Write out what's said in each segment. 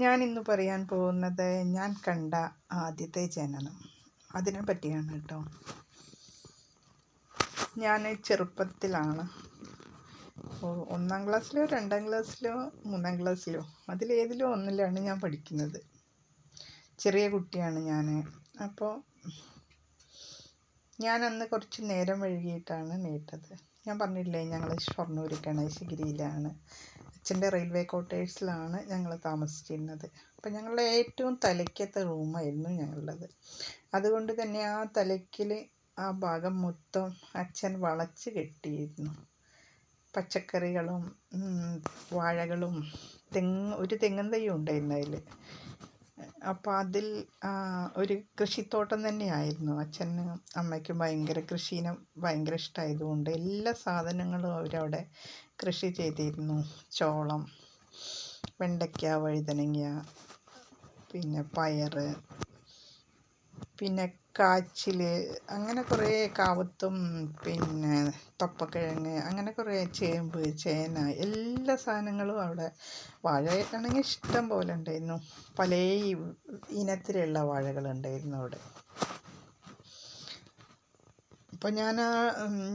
ഞാൻ ഇന്ന് പറയാൻ പോകുന്നത് ഞാൻ കണ്ട ആദ്യത്തെ ജനനം. അതിനെ പറ്റിയാണ് കേട്ടോ. ഞാൻ ചെറുപ്പത്തിലാണ്. ഒന്നാം ക്ലാസ്സിലോ രണ്ടാം ക്ലാസ്സിലോ മൂന്നാം ക്ലാസ്സിലോ അതിലേതിലോ ഒന്നിലാണ് ഞാൻ പഠിക്കുന്നത്. ചെറിയ കുട്ടിയാണ് ഞാൻ അപ്പോൾ ഞാൻ അന്ന് കുറച്ച് നേരം വൈകിയിട്ടാണ് നീട്ടത്. ഞാൻ പറഞ്ഞില്ലേ ഞങ്ങൾ ഷൊർണൂർ ഗണേശഗിരിയിലാണ്. അച്ഛന്റെ റെയിൽവേ ക്വാർട്ടേഴ്സിലാണ് ഞങ്ങൾ താമസിച്ചിരുന്നത്. അപ്പം ഞങ്ങളുടെ ഏറ്റവും തലയ്ക്കത്തെ റൂമായിരുന്നു ഞങ്ങളുടേത്. അതുകൊണ്ട് തന്നെ ആ തലയ്ക്കിൽ ആ ഭാഗം മൊത്തം അച്ഛൻ വളച്ച് കെട്ടിയിരുന്നു. പച്ചക്കറികളും വാഴകളും തെങ്ങ് ഒരു തെങ്ങും തൈ ഉണ്ടായിരുന്നു അതിൽ അപ്പോൾ അതിൽ ഒരു കൃഷിത്തോട്ടം തന്നെയായിരുന്നു. അച്ഛനും അമ്മയ്ക്കും ഭയങ്കര കൃഷീനെ ഭയങ്കര ഇഷ്ടമായതുകൊണ്ട് എല്ലാ സാധനങ്ങളും അവരവിടെ കൃഷി ചെയ്തിരുന്നു. ചോളം വെണ്ടയ്ക്ക വഴുതനങ്ങ പിന്നെ പയറ് പിന്നെ കാച്ചിൽ അങ്ങനെ കുറേ കാവത്തും പിന്നെ തൊപ്പക്കിഴങ്ങ് അങ്ങനെ കുറേ ചേമ്പ് ചേന എല്ലാ സാധനങ്ങളും അവിടെ. വാഴയാണെങ്കിൽ ഇഷ്ടം പോലെ ഉണ്ടായിരുന്നു. പല ഇനത്തിലുള്ള വാഴകളുണ്ടായിരുന്നു അവിടെ. അപ്പോൾ ഞാൻ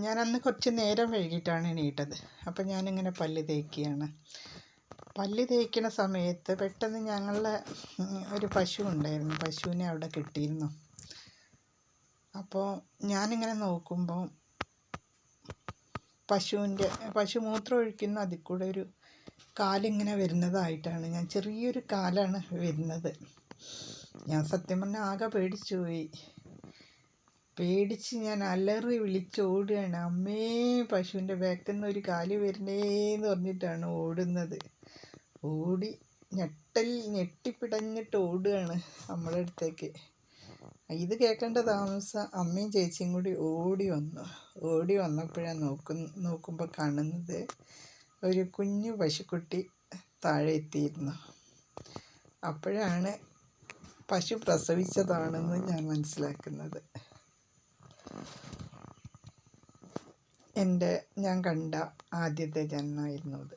ഞാൻ അന്ന് കുറച്ച് നേരം വൈകിട്ടാണ് എണീറ്റത്. അപ്പോൾ ഞാനിങ്ങനെ പല്ല് തേക്കുകയാണ്. പല്ല് തേക്കുന്ന സമയത്ത് പെട്ടെന്ന് ഞങ്ങളുടെ ഒരു പശു ഉണ്ടായിരുന്നു. പശുവിനെ അവിടെ കിട്ടിയിരുന്നു. അപ്പോൾ ഞാനിങ്ങനെ നോക്കുമ്പോൾ പശുവിന്റെ പശു മൂത്രം ഒഴിക്കുന്ന അതിൽ കൂടെ ഒരു കാലിങ്ങനെ വരുന്നതായിട്ടാണ്. ഞാൻ ചെറിയൊരു കാലാണ് വരുന്നത്. ഞാൻ സത്യം പറഞ്ഞാൽ ആകെ പേടിച്ചു പോയി പേടിച്ച് ഞാൻ അലറി വിളിച്ചോടുകയാണ് അമ്മേ പശുവിന്റെ ബാക്കിൽ നിന്ന് ഒരു കാൽ വരണേന്ന് പറഞ്ഞിട്ടാണ് ഓടുന്നത്. ഓടി ഞെട്ടൽ ഞെട്ടിപ്പിടഞ്ഞിട്ട് ഓടുകയാണ് നമ്മളെ അടുത്തേക്ക്. ഇത് കേൾക്കേണ്ട താമസം അമ്മയും ചേച്ചിയും കൂടി ഓടി വന്നു. ഓടി വന്നപ്പോഴാണ് നോക്കും നോക്കുമ്പോൾ കാണുന്നത് ഒരു കുഞ്ഞു പശുക്കുട്ടി താഴെ എത്തിയിരുന്നു. അപ്പോഴാണ് പശു പ്രസവിച്ചതാണെന്ന് ഞാൻ മനസ്സിലാക്കുന്നത്. എന്റെ ഞാൻ കണ്ട ആദ്യത്തെ ജന്മമായിരുന്നു അത്